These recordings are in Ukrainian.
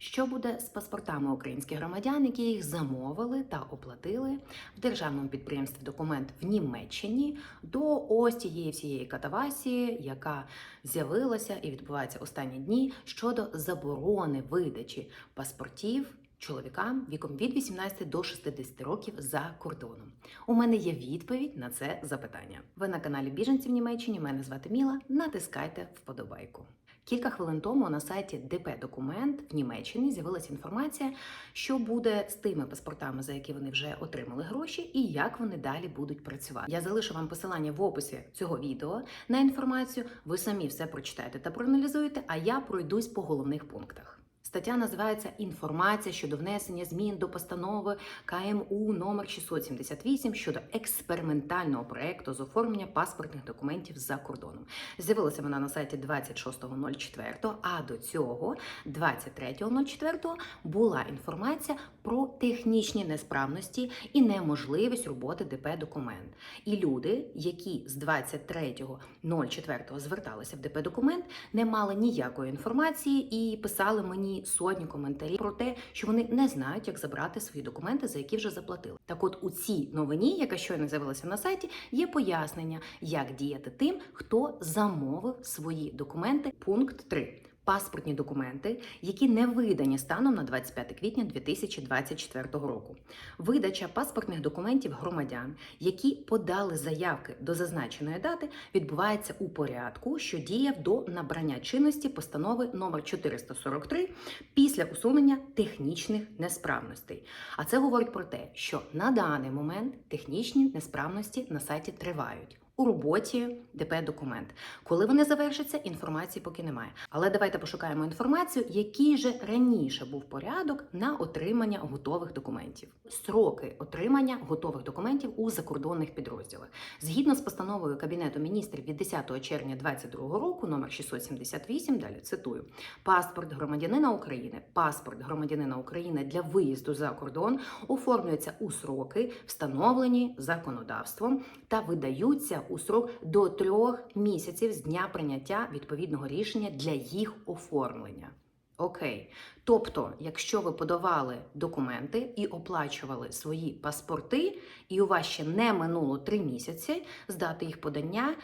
Що буде з паспортами українських громадян, які їх замовили та оплатили в державному підприємстві документ в Німеччині до ось цієї всієї катавасії, яка з'явилася і відбувається останні дні щодо заборони видачі паспортів чоловікам віком від 18 до 60 років за кордоном? У мене є відповідь на це запитання. Ви на каналі Біженці в Німеччині. Мене звати Міла. Натискайте вподобайку. Кілька хвилин тому на сайті ДП Документ в Німеччині з'явилася інформація, що буде з тими паспортами, за які вони вже отримали гроші, і як вони далі будуть працювати. Я залишу вам посилання в описі цього відео на інформацію. Ви самі все прочитаєте та проаналізуєте, а я пройдусь по головних пунктах. Стаття називається Інформація щодо внесення змін до постанови КМУ номер 678 щодо експериментального проекту з оформлення паспортних документів за кордоном. З'явилася вона на сайті 26.04, а до цього, 23.04, була інформація про технічні несправності і неможливість роботи ДП документ. І люди, які з 23.04 зверталися в ДП документ, не мали ніякої інформації і писали мені сотні коментарів про те, що вони не знають, як забрати свої документи, за які вже заплатили. Так, от у цій новині, яка щойно з'явилася на сайті, є пояснення, як діяти тим, хто замовив свої документи. Пункт 3. Паспортні документи, які не видані станом на 25 квітня 2024 року. Видача паспортних документів громадян, які подали заявки до зазначеної дати, відбувається у порядку, що діяв до набрання чинності постанови номер 443 після усунення технічних несправностей. А це говорить про те, що на даний момент технічні несправності на сайті тривають. У роботі ДП документ. Коли вони завершаться, інформації поки немає. Але давайте пошукаємо інформацію, який же раніше був порядок на отримання готових документів. Строки отримання готових документів у закордонних підрозділах. Згідно з постановою Кабінету міністрів від 10 червня 2022 року, номер 678, далі цитую: паспорт громадянина України, паспорт громадянина України для виїзду за кордон оформлюється у сроки, встановлені законодавством, та видаються у срок до трьох місяців з дня прийняття відповідного рішення для їх оформлення. Окей, тобто, якщо ви подавали документи і оплачували свої паспорти, і у вас ще не минуло три місяці з дати їх подання,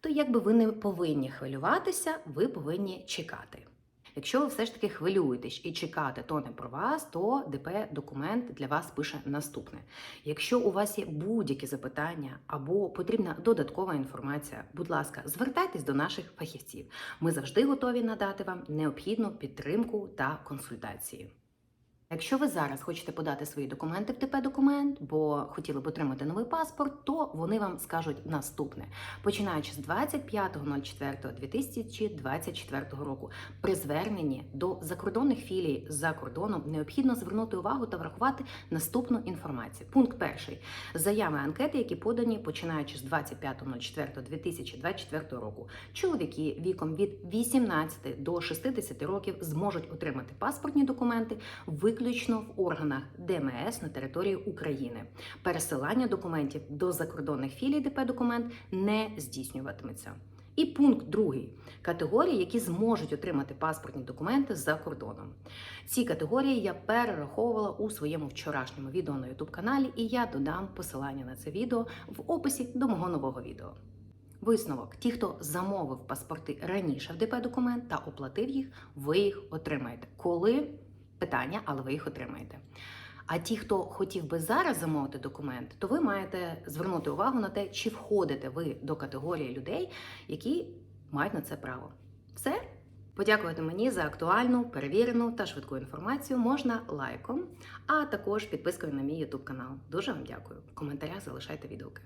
то якби ви не повинні хвилюватися, ви повинні чекати. Якщо ви все ж таки хвилюєтесь і чекати, то не про вас, то ДП документ для вас пише наступне. Якщо у вас є будь-які запитання або потрібна додаткова інформація, будь ласка, звертайтесь до наших фахівців. Ми завжди готові надати вам необхідну підтримку та консультації. Якщо ви зараз хочете подати свої документи в ТП документ, бо хотіли б отримати новий паспорт, то вони вам скажуть наступне: починаючи з 25.04.2024 року, при зверненні до закордонних філій за кордоном необхідно звернути увагу та врахувати наступну інформацію. Пункт перший: заяви анкети, які подані починаючи з 25.04.2024 року. Чоловіки віком від 18 до 60 років зможуть отримати паспортні документи виключно в органах ДМС на території України. Пересилання документів до закордонних філій ДП документ не здійснюватиметься. І пункт другий категорії, які зможуть отримати паспортні документи за кордоном. Ці категорії я перераховувала у своєму вчорашньому відео на youtube каналі, і я додам посилання на це відео в описі до мого нового відео. Висновок: ті, хто замовив паспорти раніше в ДП документ та оплатив їх, ви їх отримаєте. Коли питання, але ви їх отримаєте. А ті, хто хотів би зараз замовити документ, то ви маєте звернути увагу на те, чи входите ви до категорії людей, які мають на це право. Все. Подякувати мені за актуальну, перевірену та швидку інформацію можна лайком, а також підпискою на мій YouTube канал. Дуже вам дякую. В коментарях залишайте відгуки.